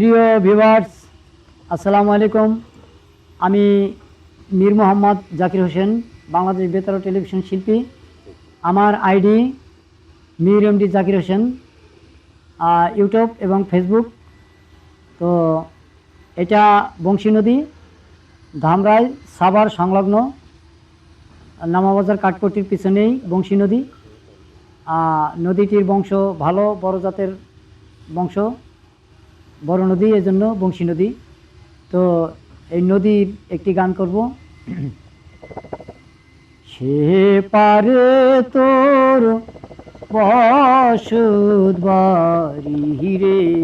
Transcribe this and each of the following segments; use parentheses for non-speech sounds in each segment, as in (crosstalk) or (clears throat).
প্রিয় ভিভার্স আসসালামু আলাইকুম। আমি মীর মোহাম্মদ জাকির হোসেন, বাংলাদেশ বেতার ও টেলিভিশন শিল্পী। আমার ID Mir MD Zakir Hossain YouTube এবং ফেসবুক। তো এটা বংশী নদী, ধামরাই, সাভার সংলগ্ন, নামাবাজার কাঠপট্টির পিছনেই বংশী নদী। নদীটির বংশ ভালো, বড় জাতের বংশ। বড় নদী, এজন্য বংশী নদী। তো এই নদীর একটি গান করব। (clears throat) সে পারে তোর বাড়ি রে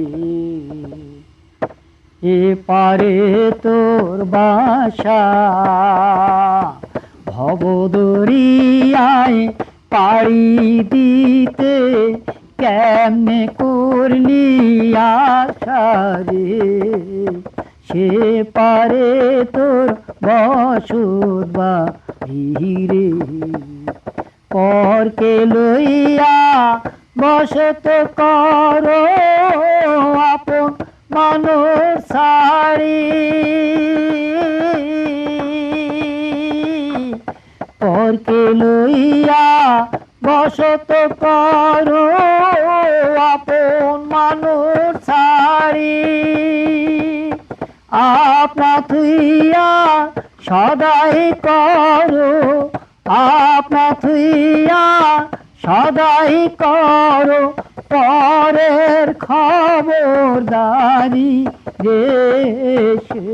এ পারে তোর বাসা ভবদরিয়ায় পাড়ি দিতে কেমনে করলি আশা রে? সে পারে তোর বসত বাড়ি রে পরকে লইয়া বসত কর আপন মানুষ সারি পরকে লইয়া বসত কর আপনা থুইয়া সদাই করো আপনা থুইয়া সদাই করো। পরের খবরদারি রে সে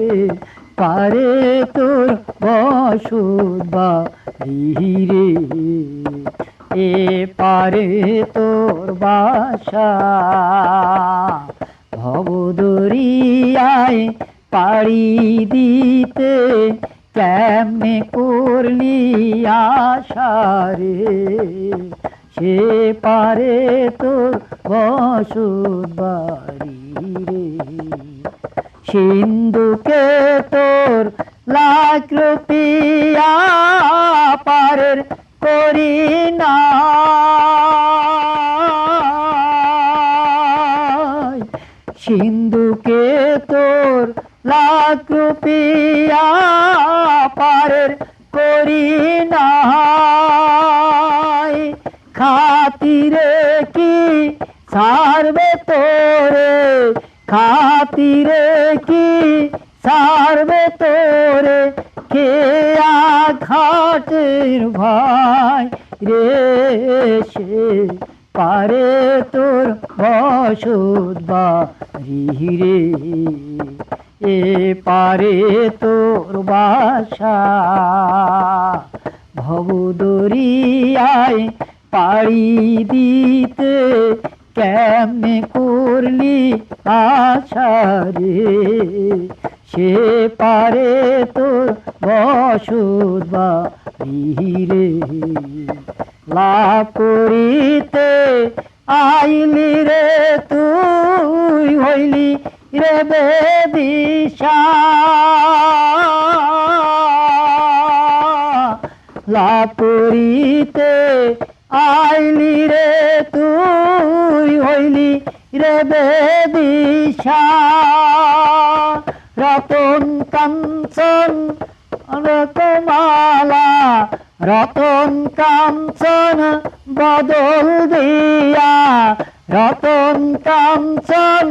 পারে তোর বসত বাড়ি রে। এ পারে তোর বাসা, ভবদরিয়ায় পাড়ি দিতে কেমনে করলি আশারে সে পারে তোর বসত বাড়ি রে। সিন্ধুকে তোর লাখ পারের করি লাখ রুপিয়া পারের করি না খাতিরে কি সারবে তোরে? খাতিরে কি সারবে তোরে? খেয়া ঘাটের ভাই রে সে? পারে তোর বসত বাড়ি রে। এ পারে তোর বাসা। ভবদরিয়ায় পাড়ি দিতে কেমনে করলি আশা রে? সে পারে তোর বসত বাড়ি রে লাভ করিতে আইলি রে তুই হইলি রে বেদিশা। লাভ করিতে আইলি রে তুই হইলি রে বেদিশা। রতন কাঞ্চন, রতমালা, রতন কাঞ্চন বদল দিয়া রতন কাঞ্চন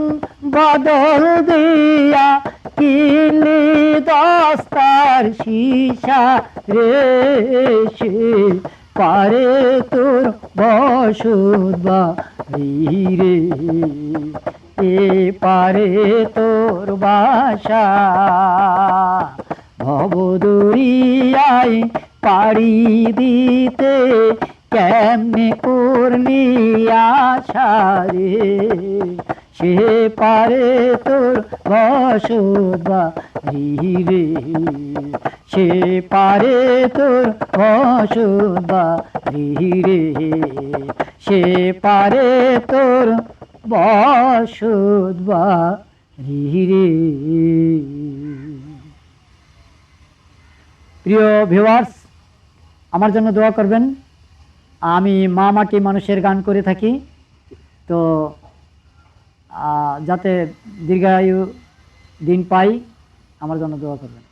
বদল দিয়া কিলি দস্তার সীসা রে সে পারে তোর বাড়ি রে। এ পারে তোর বাসা ভবদরিয়ায় পাড়ি দিতে কেমনে করলি আশা রে সে পারে তোর বসত বাড়ি রে সে পারে তোর বসত ধীরে। সে পারে তোর বসত বাড়ি রে প্রিয় ভিউয়ার্স আমার জন্য দোয়া করবেন। আমি মা মাটি মানুষের গান করে থাকি। তো যাতে দীর্ঘায়ু দিন পাই, আমার জন্য দোয়া করবেন।